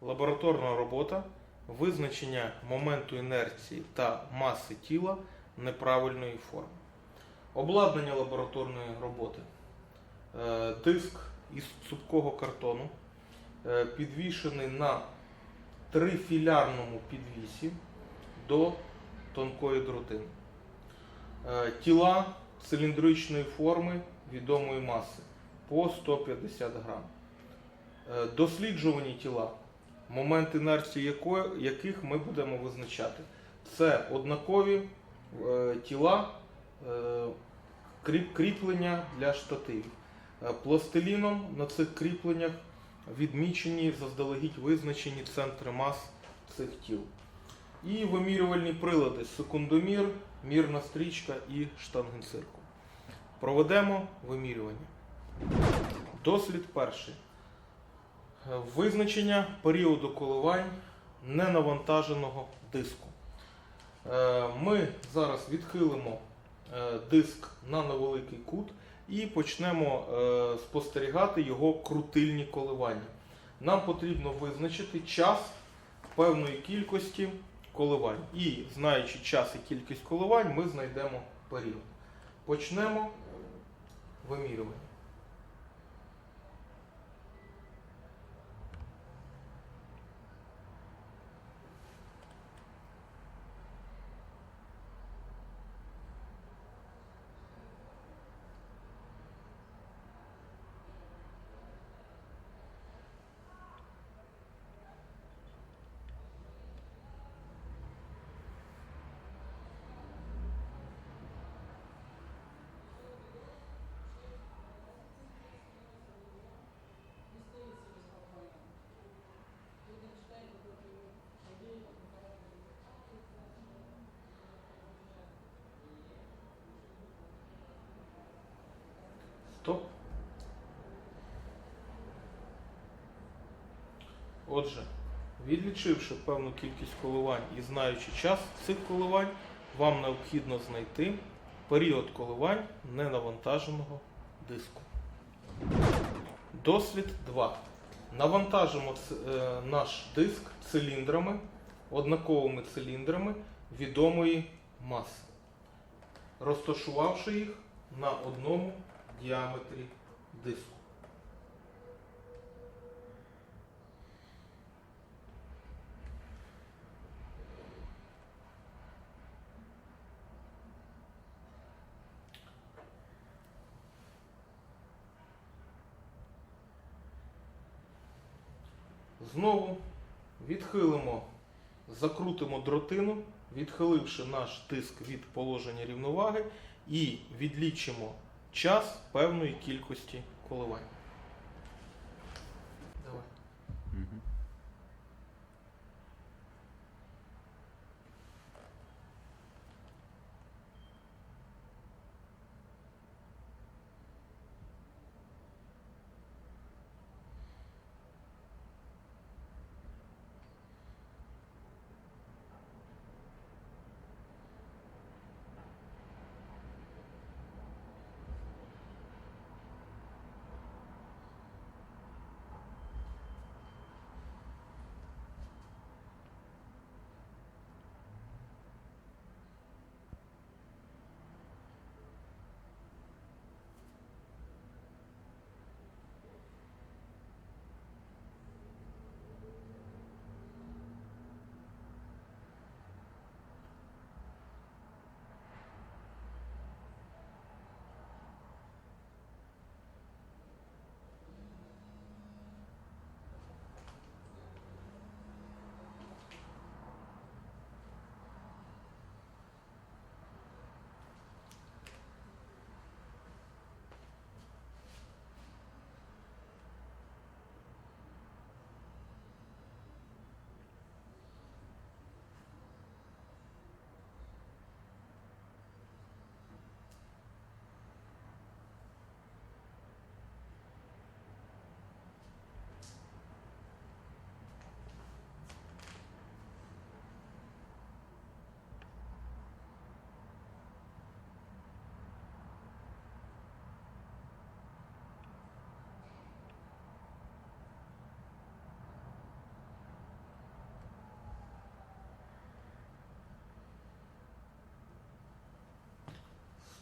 лабораторна робота, визначення моменту інерції та маси тіла неправильної форми. Обладнання лабораторної роботи. Е, Диск із цупкого картону, е, підвішений на трифілярному підвісі до тонкої дротини. Е, Тіла циліндричної форми відомої маси по 150 грам. Е, Досліджувані тіла, момент інерції яких ми будемо визначати. Це однакові е, тіла е, кріп- кріплення для штативів. Е, Пластиліном на цих кріпленнях відмічені заздалегідь визначені центри мас цих тіл. І вимірювальні прилади секундомір, мірна стрічка і штангенциркуль. Проведемо вимірювання. Дослід перший. Визначення періоду коливань ненавантаженого диску. Е, Ми зараз відхилимо е, диск на невеликий кут і почнемо е, спостерігати його крутильні коливання. Нам потрібно визначити час певної кількості коливань. І знаючи час і кількість коливань, ми знайдемо період. Почнемо вимірювання. Стоп. Отже, відлічивши певну кількість коливань і знаючи час цих коливань, вам необхідно знайти період коливань ненавантаженого диску. Дослід 2. Навантажимо е, наш диск циліндрами, однаковими циліндрами відомої маси, розташувавши їх на одному діаметрі диску. Знову відхилимо, закрутимо дротину, відхиливши наш диск від положення рівноваги і відлічимо час певної кількості коливань.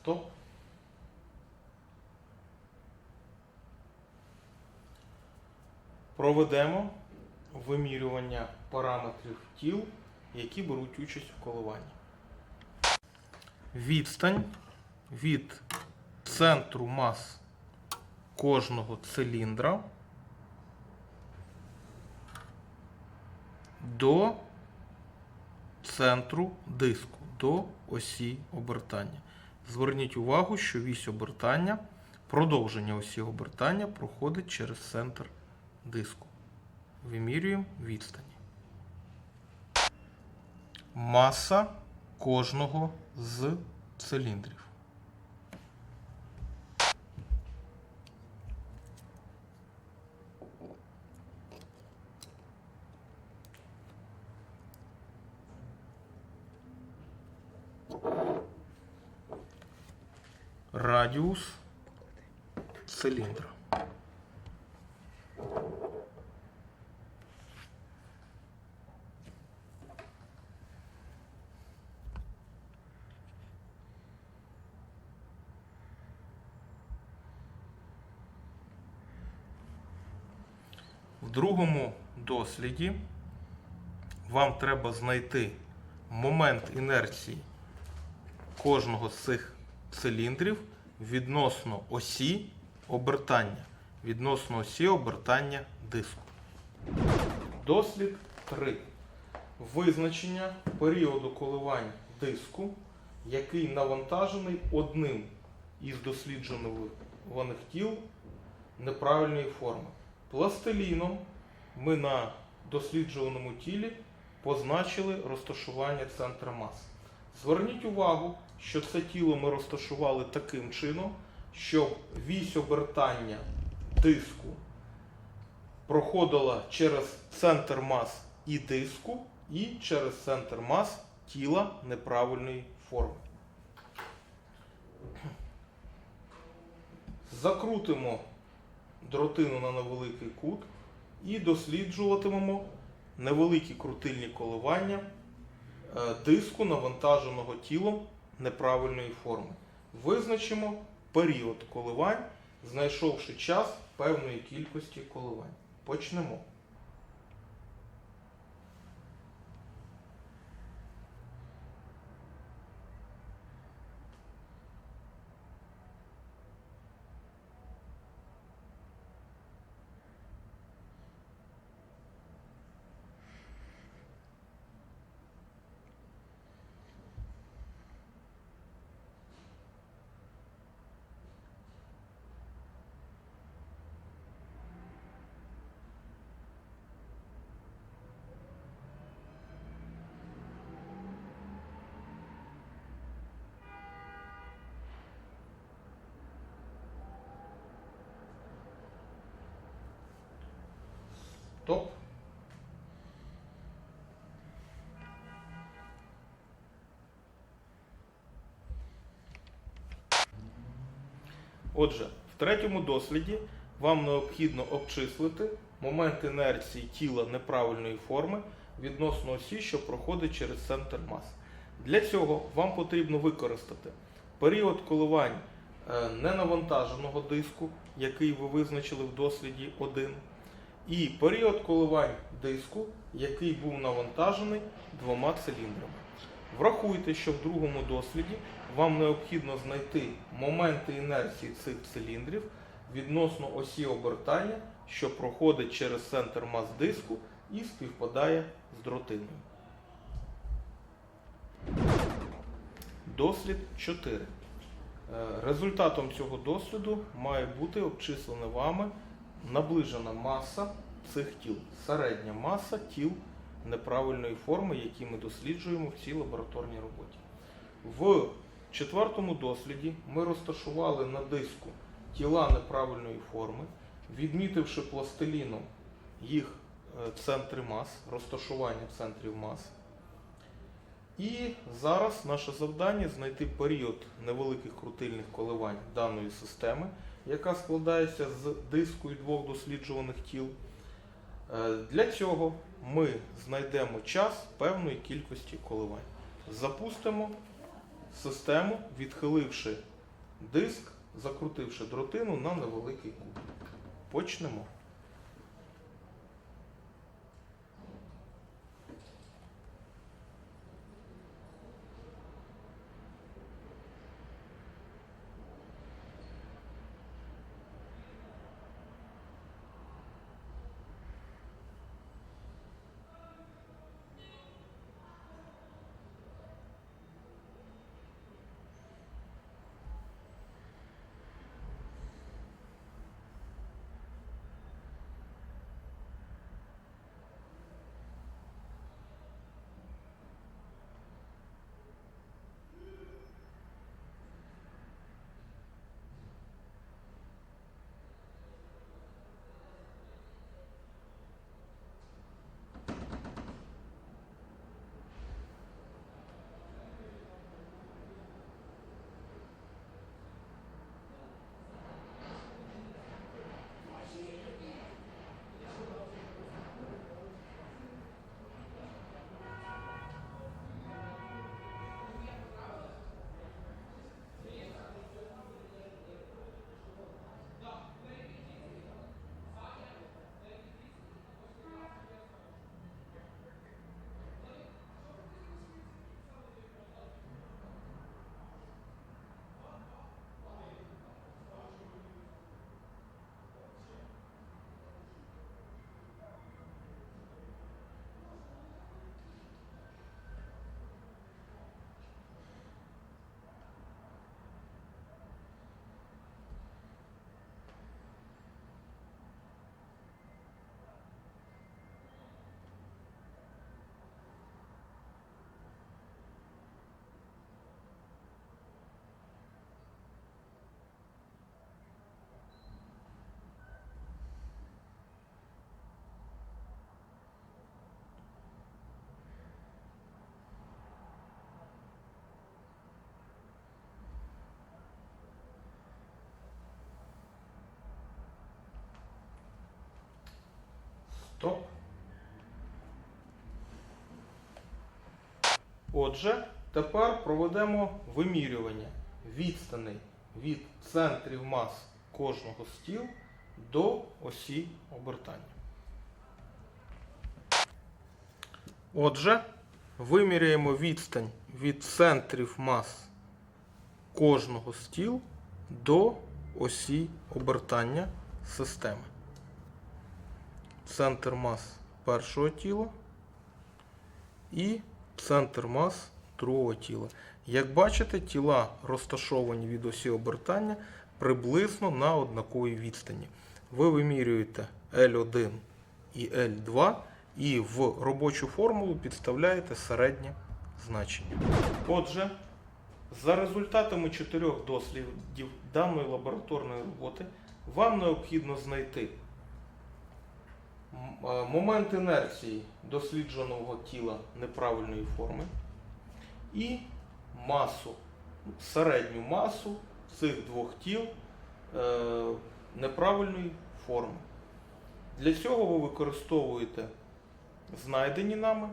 100. Проведемо вимірювання параметрів тіл, які беруть участь у коливанні. Відстань від центру мас кожного циліндра до центру диску, до осі обертання. Зверніть увагу, що вісь обертання, продовження осі обертання проходить через центр диску. Вимірюємо відстані. Маса кожного з циліндрів. Радіус циліндра. В другому досліді вам треба знайти момент інерції кожного з цих циліндрів відносно осі обертання. Відносно осі обертання диску. Дослід 3. Визначення періоду коливань диску, який навантажений одним із досліджуваних тіл неправильної форми. Пластиліном ми на досліджуваному тілі позначили розташування центра мас. Зверніть увагу, що це тіло ми розташували таким чином, щоб вісь обертання диску проходила через центр мас і диску, і через центр мас тіла неправильної форми. Закрутимо дротину на невеликий кут і досліджуватимемо невеликі крутильні коливання е, диску, навантаженого тілом неправильної форми. Визначимо період коливань, знайшовши час певної кількості коливань. Почнемо. Стоп. Отже, в третьому досліді вам необхідно обчислити момент інерції тіла неправильної форми відносно осі, що проходить через центр мас. Для цього вам потрібно використати період коливань е, ненавантаженого диску, який ви визначили в досліді 1, і період коливань диску, який був навантажений двома циліндрами. Врахуйте, що в другому досліді вам необхідно знайти моменти інерції цих циліндрів відносно осі обертання, що проходить через центр мас диску і співпадає з дротиною. Дослід 4. Е, Результатом цього досліду має бути обчислена вами наближена маса цих тіл, середня маса тіл неправильної форми, які ми досліджуємо в цій лабораторній роботі. В четвертому досліді ми розташували на диску тіла неправильної форми, відмітивши пластиліном їх е, центри мас, розташування центрів мас. І зараз наше завдання знайти період невеликих крутильних коливань даної системи, яка складається з диску і двох досліджуваних тіл. Е, Для цього ми знайдемо час певної кількості коливань. Запустимо систему, відхиливши диск, закрутивши дротину на невеликий куб. Почнемо. Стоп. Отже, тепер проведемо вимірювання відстаней від центрів мас кожного стіл до осі обертання. Отже, виміряємо відстань від центрів мас кожного стіл до осі обертання системи центр мас першого тіла і центр мас другого тіла. Як бачите, тіла розташовані від осі обертання приблизно на однаковій відстані. Ви вимірюєте L1 і L2 і в робочу формулу підставляєте середнє значення. Отже, за результатами чотирьох дослідів даної лабораторної роботи вам необхідно знайти момент інерції дослідженого тіла неправильної форми і масу, середню масу цих двох тіл е, неправильної форми. Для цього ви використовуєте знайдені нами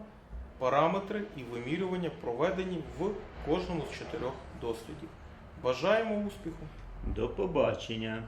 параметри і вимірювання, проведені в кожному з чотирьох дослідів. Бажаємо успіху! До побачення.